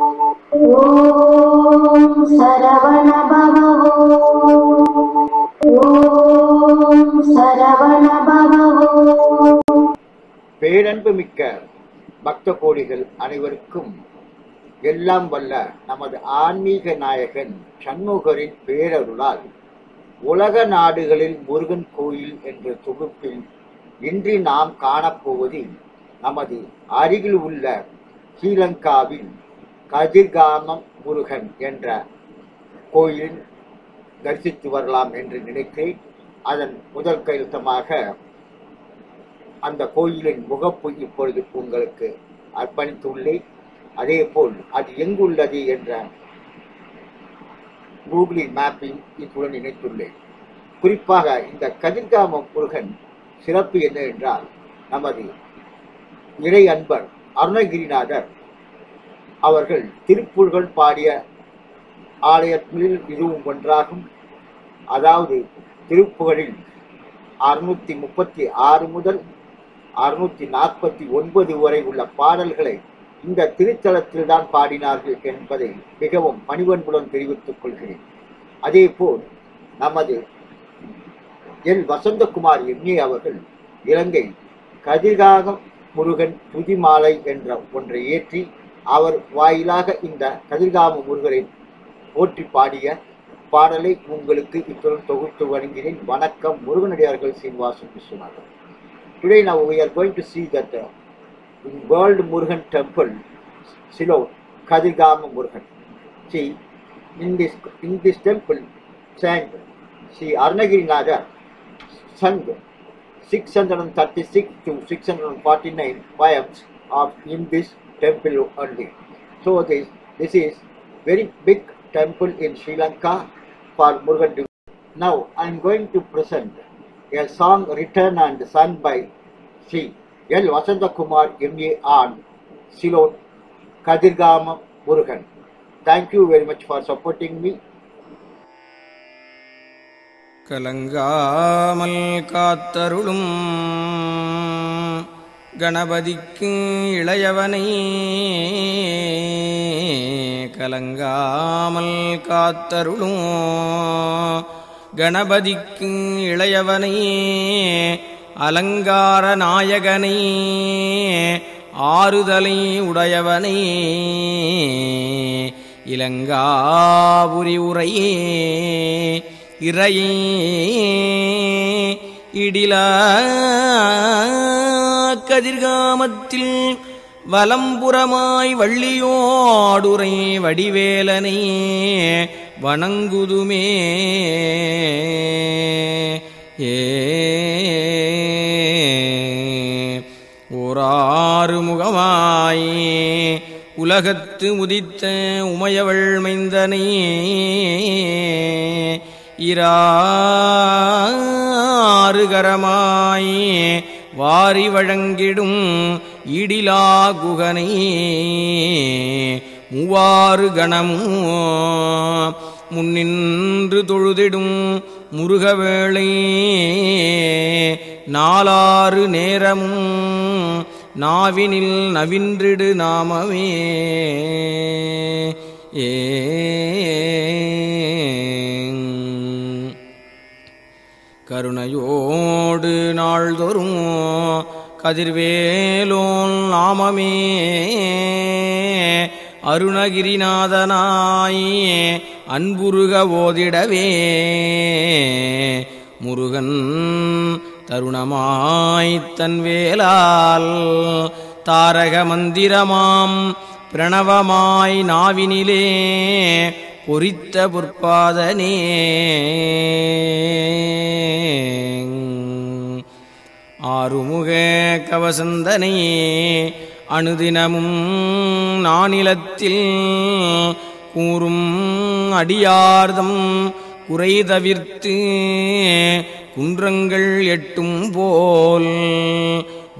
ஓம் பேரன்பு மிக்க பக்த கோடிகள் அனைவருக்கும் எல்லாம் வல்ல நமது ஆன்மீக நாயகன் சண்முகரின் பேரருளால் உலக நாடுகளில் முருகன் கோயில் என்ற தொகுப்பில் இன்று நாம் காணப்போவது நமது அருகில் உள்ள ஸ்ரீலங்காவில் கதிர்காமம் முருகன் என்ற கோயில் தரிசித்து வரலாம் என்று நினைத்து அதன் முதல் கையெழுத்தமாக அந்த கோயிலின் முகப்பு இப்பொழுது உங்களுக்கு அர்ப்பணித்துள்ளேன். அதே போல் அது எங்குள்ளது என்ற கூகுளின் மேப்பிங் இத்துடன் இணைத்துள்ளேன். குறிப்பாக இந்த கதிர்காம முருகன் சிறப்பு என்ன என்றால் நமது இறை அன்பர் அருணகிரிநாதர் அவர்கள் திருப்புகழ் பாடிய ஆலயங்களில் இதுவும் ஒன்றாகும். அதாவது திருப்புகழில் அறுநூத்தி முப்பத்தி ஆறு முதல் அறுநூத்தி நாற்பத்தி ஒன்பது வரை உள்ள பாடல்களை இந்த திருத்தலத்தில்தான் பாடினார்கள் என்பதை மிகவும் பணிவன்புடன் தெரிவித்துக் கொள்கிறேன். அதேபோல் நமது எல். வசந்தகுமார் எம்ஏ அவர்கள் இலங்கை கதிர்காகம் முருகன் புதிமாலை என்ற ஒன்றை ஏற்றி அவர் வாயிலாக இந்த கதிர்காம முருகரை போற்றி பாடிய பாடலை உங்களுக்கு இத்துடன் தொகுத்து வருகிறேன் வணக்கம் முருகனடியார்கள் Srinivasan Viswanathan today now we are going to see that world Murugan temple Ceylon Kathirkama Murugan see in this in this temple sang Sri Arunagirinathar sung six hundred and thirty six to six hundred and forty nine poems of in this temple only. So this this is very big temple in Sri Lanka for Murugan. devotees. Now I am going to present a song written and sung by Sri L. Vasanta Kumar M.A. on silot Kadirgama Murugan. Thank you very much for supporting me. கலங்காமல் காத்தருளும் கணபதிக்கு இளையவனை கலங்காமல் காத்தருளும். கணபதிக்கு இளையவனை அலங்கார நாயகனை ஆறுதலை உடையவனை இலங்காபுரி உரையே இறையே இடில கதிர்காமத்தில் வலம்புறமாய் வள்ளியோடுரை வடிவேலனை வணங்குதுமே. ஏறாறு முகமாய் உலகத்து முதித்த உமையவள் மைந்தனை. இராறுகரமாயே வாரி வழங்கிடும் இடிலா குகனை மூவாறு கணமும் முன்னின்று தொழுதிடும் முருகவேளை நாலாறு நேரமும் நாவினில் நவின்றிடு நாமமே. ஏ கருணையோடு நாள்தோறும் கதிர்வேலோன் நாமமே. அருணகிரிநாதனாய் அன்புருக ஓதிடவே. முருகன் தருணமாய் தன் வேலால் தாரக மந்திரமாம் பிரணவமாய் நாவினிலே. பொறித்த பொற்பாதனே. ஆறுமுக கவசந்தனே அணுதினமும் நானிலத்தில் கூறும் அடியார்தம் குறை தவிர்த்து குன்றங்கள் எட்டும் போல்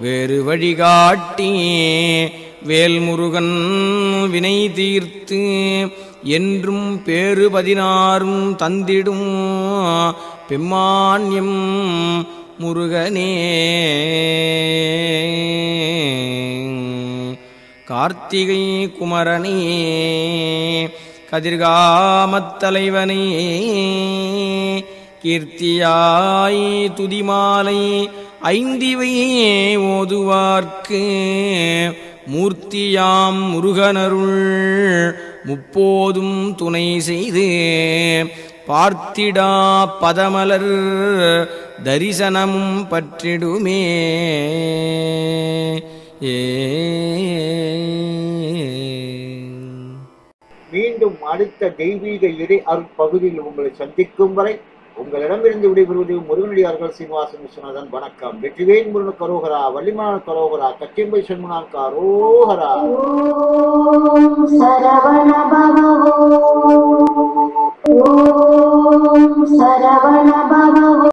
வேறு வழிகாட்டி வேல்முருகன் வினை தீர்த்து என்றும் பேறு பதினாறும் தந்திடும் பெம்மான்யம் முருகனே. கார்த்திகை குமரனே கதிர்காமத்தலைவனே கீர்த்தியாய் துதிமாலை ஐந்திவையே ஓதுவார்க்கு மூர்த்தியாம் முருகனருள் முப்போதும் துணை செய்து பார்த்திடா பதமலர் தரிசனமும் பற்றிடுமே. ஏ. மீண்டும் அடுத்த தெய்வீக இறை அருட்பகுதியில் உங்களை சந்திக்கும் வரை உங்களிடமிருந்து விடைபெறுவது முருகனடியார்கள் சீனிவாசன் விஸ்வநாதன். வணக்கம். வெற்றிவேன் முருகன் கரோகரா வள்ளிமான கரோகரா கச்சியம்பை சண்முனான் கரோகரா. சரவண சரவண பவோ